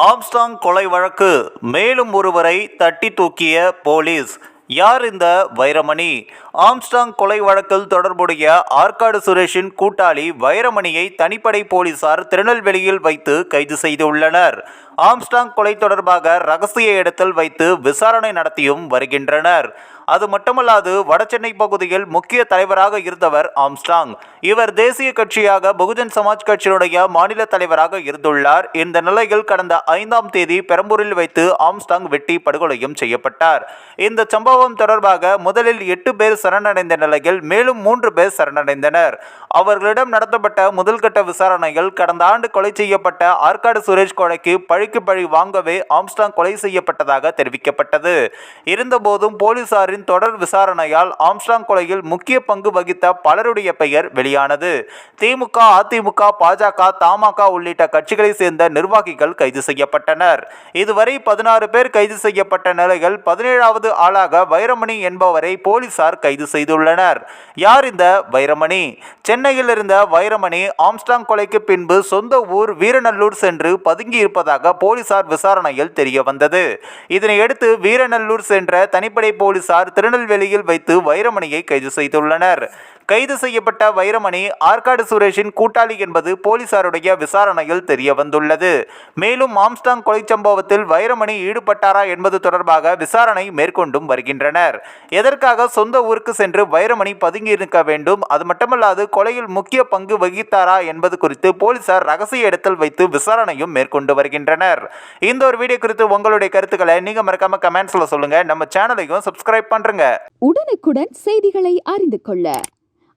Armstrong கொலை வழக்கு மேலும் ஒருவரை தட்டி தூக்கிய போலீஸ். யார் இந்த வைரமணி? ஆம்ஸ்டாங் கொலை வழக்கில் தொடர்புடைய ஆற்காடு சுரேஷின் கூட்டாளி வைரமணியை தனிப்படை போலீசார் திருநெல்வேலியில் வைத்து கைது செய்துள்ளனர். ஆம்ஸ்டாங் கொலை தொடர்பாக ரகசிய இடத்தில் வைத்து விசாரணை நடத்தியும் வருகின்றனர். அது மட்டுமல்லாது வடசென்னை பகுதியில் முக்கிய தலைவராக இருந்தவர் ஆம்ஸ்டாங். இவர் தேசிய கட்சியாக பகுஜன் சமாஜ் கட்சியினுடைய மாநில தலைவராக இருந்துள்ளார். இந்த நிலையில் கடந்த ஐந்தாம் தேதி பெரம்பூரில் வைத்து ஆம்ஸ்டாங் வெட்டி படுகொலையும் செய்யப்பட்டார். இந்த சம்பவம் தொடர்பாக முதலில் எட்டு பேர் சரணடைந்த நிலையில் மேலும் மூன்று பேர் சரணடைந்தனர். அவர்களிடம் நடத்தப்பட்ட முதல்கட்ட விசாரணையில் கடந்த ஆண்டு கொலை செய்யப்பட்ட ஆற்காடு சுரேஷ் கொலைக்கு பழிக்கு பழி வாங்கவே ஆம்ஸ்டாங் கொலை செய்யப்பட்டதாக தெரிவிக்கப்பட்டது. இருந்தபோதும் போலீசாரின் தொடர் விசாரணையால் ஆம்ஸ்டாங் கொலையில் முக்கிய பங்கு வகித்த பலருடைய பெயர் வெளியானது. திமுக அதிமுக பாஜக தமாக உள்ளிட்ட கட்சிகளை சேர்ந்த நிர்வாகிகள் கைது செய்யப்பட்டனர். இதுவரை பதினாறு பேர் கைது செய்யப்பட்ட நிலையில் பதினேழாவது ஆளாக வைரமணி என்பவரை போலீசார் கைது செய்துள்ளனர். யார் இந்த வைரமணி? சென்னையில் இருந்த வைரமணி ஆம்ஸ்டாங் கொலைக்கு பின்பு சொந்த ஊர் வீரநல்லூர் சென்று பதுங்கி இருப்பதாக போலீசார் விசாரணையில் தெரிய வந்தது இதனையடுத்து வீரநல்லூர் சென்ற தனிப்படை போலீசார் திருநெல்வேலியில் வைத்து வைரமணியை கைது செய்துள்ளனர். கைது செய்யப்பட்ட வைரமணி ஆற்காடு சுரேஷின் கூட்டாளி என்பது போலீசாருடைய விசாரணையில் தெரிய வந்துள்ளது மேலும் ஆம்ஸ்டாங் கொலை சம்பவத்தில் வைரமணி ஈடுபட்டாரா என்பது தொடர்பாக விசாரணை மேற்கொண்டும் வருகின்றனர். எதற்காக சொந்த ஊருக்கு சென்று வைரமணி பதுங்கியிருக்க வேண்டும்? அது மட்டுமல்லாது கொலையில் முக்கிய பங்கு வகித்தாரா என்பது குறித்து போலீசார் ரகசிய இடத்தில் வைத்து விசாரணையும் மேற்கொண்டு வருகின்றனர். இந்த ஒரு வீடியோ குறித்து உங்களுடைய கருத்துக்களை நீங்க மறக்காம கமெண்ட்ஸ்ல சொல்லுங்க. நம்ம சேனலையும் சப்ஸ்கிரைப் பண்றேங்க. உடனுக்குடன் செய்திகளை அறிந்து கொள்ள